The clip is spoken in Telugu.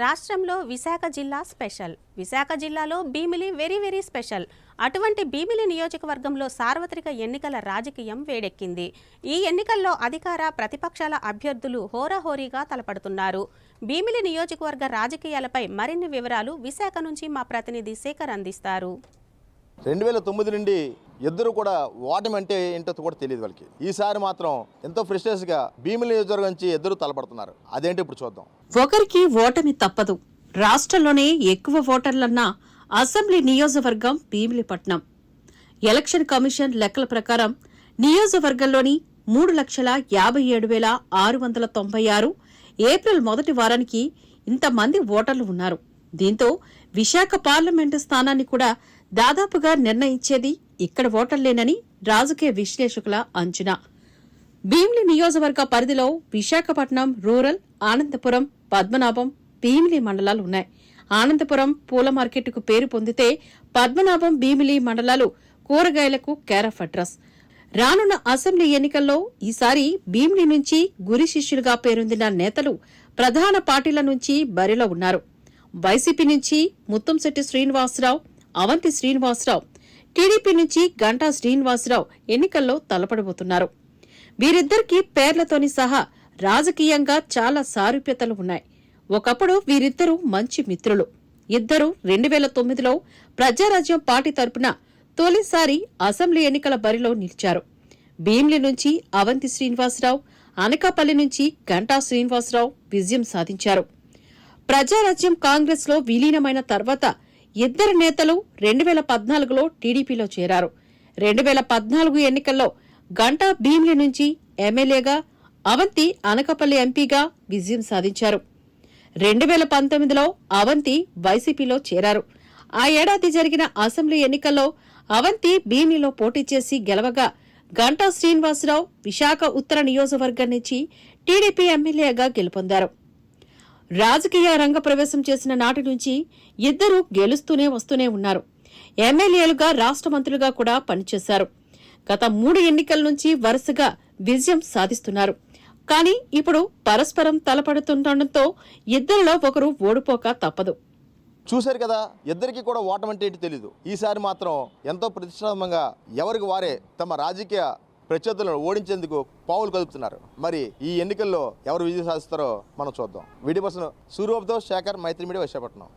రాష్ట్రంలో విశాఖ జిల్లా స్పెషల్. విశాఖ జిల్లాలో భీమిలి వెరీ వెరీ స్పెషల్. అటువంటి భీమిలి నియోజకవర్గంలో సార్వత్రిక ఎన్నికల రాజకీయం వేడెక్కింది. ఈ ఎన్నికల్లో అధికార ప్రతిపక్షాల అభ్యర్థులు హోరాహోరీగా తలపడుతున్నారు. భీమిలి నియోజకవర్గ రాజకీయాలపై మరిన్ని వివరాలు విశాఖ నుంచి మా ప్రతినిధి శేఖర్ అందిస్తారు. రెండు వేల తొమ్మిది నుండి ఇద్దరు కూడా ఓటమి అంటే ఏంటో కూడా తెలియదు వాళ్ళకి. ఈసారి మాత్రం ఎంతో ఫ్రెషెస్గా భీమిలి నియోజకవర్గం నుంచి ఇద్దరు తలపడుతున్నారు. అదేంటి ఇప్పుడు చూద్దాం. ఒకరికి ఓటమి తప్పదు. రాష్ట్రంలోనే ఎక్కువ ఓటర్లన్న అసెంబ్లీ నియోజకవర్గం భీమిలిపట్నం. ఎలక్షన్ కమిషన్ లెక్కల ప్రకారం నియోజకవర్గంలోని మూడు లక్షల యాభై ఏడు వేల ఆరు వందల తొంభై ఆరు ఏప్రిల్ మొదటి వారానికి ఇంతమంది ఓటర్లు ఉన్నారు. దీంతో విశాఖ పార్లమెంటు స్థానాన్ని కూడా దాదాపుగా నిర్ణయించేది ఇక్కడ ఓటర్లేనని రాజకీయ విశ్లేషకుల అంచనా. భీమిలి నియోజకవర్గ పరిధిలో విశాఖపట్నం రూరల్ ఆనందపురం పద్మనాభం భీమిలి మండలాలు ఉన్నాయి. ఆనందపురం పూల మార్కెట్కు పేరు పొందితే పద్మనాభం భీమిలి మండలాలు కూరగాయలకు కేరఫ్ అడ్రస్. రానున్న అసెంబ్లీ ఎన్నికల్లో ఈసారి భీమిలి నుంచి గురి శిష్యులుగా పేరొందిన నేతలు ప్రధాన పార్టీల నుంచి బరిలో ఉన్నారు. వైసీపీ నుంచి ముత్తంశెట్టి శ్రీనివాసరావు అవంతి శ్రీనివాసరావు. టీడీపీ నుంచి గంటా శ్రీనివాసరావు ఎన్నికల్లో తలపడబోతున్నారు. వీరిద్దరికీ పేర్లతోని సహా రాజకీయంగా చాలా సారూప్యతలు ఉన్నాయి. ఒకప్పుడు వీరిద్దరూ మంచి మిత్రులు. ఇద్దరు రెండు వేల తొమ్మిదిలో ప్రజారాజ్యం పార్టీ తరపున తొలిసారి అసెంబ్లీ ఎన్నికల బరిలో నిలిచారు. భీమ్లి నుంచి అవంతి శ్రీనివాసరావు అనకాపల్లి నుంచి గంటా శ్రీనివాసరావు విజయం సాధించారు. ప్రజారాజ్యం కాంగ్రెస్లో విలీనమైన తర్వాత ఇద్దరు నేతలు రెండు వేల పద్నాలుగులో టీడీపీలో చేరారు. రెండు వేల పద్నాలుగు ఎన్నికల్లో గంటా భీమ్లి నుంచి ఎమ్మెల్యేగా అవంతి అనకపల్లి ఎంపీగా విజయం సాధించారు. రెండు వేల పంతొమ్మిదిలో అవంతి వైసీపీలో చేరారు. ఆ ఏడాది జరిగిన అసెంబ్లీ ఎన్నికల్లో అవంతి భీమిలో పోటీ చేసి గెలవగా గంటా శ్రీనివాసరావు విశాఖ ఉత్తర నియోజకవర్గం నుంచి టీడీపీ ఎమ్మెల్యేగా గెలుపొందారు. రాజకీయ రంగ ప్రవేశం చేసిన నాటి నుంచి ఇద్దరూ గెలుస్తూనే వస్తూనే ఉన్నారు. ఎమ్మెల్యేలుగా రాష్ట్ర మంత్రులుగా కూడా పనిచేశారు. గత మూడు ఎన్నికల నుంచి వరుసగా విజయం సాధిస్తున్నారు. కానీ ఇప్పుడు పరస్పరం తలపడుతుండటంతో ఇద్దరిలో ఒకరు ఓడిపోక తప్పదు. చూశారు కదా ఇద్దరికి కూడా ఓటమి అంటే ఏంటి తెలీదు. ఈసారి మాత్రం ఎంతో ప్రతిష్టాత్మకంగా ఎవరికి వారే తమ రాజకీయ ప్రత్యర్థులను ఓడించేందుకు పావులు కదుపుతున్నారు. మరి ఈ ఎన్నికల్లో ఎవరు విజయం సాధిస్తారో మనం చూద్దాం. వీడియో పర్సన్ సూర్యబాబుతో శేఖర్ మైత్రి మీడియా విశాఖపట్నం.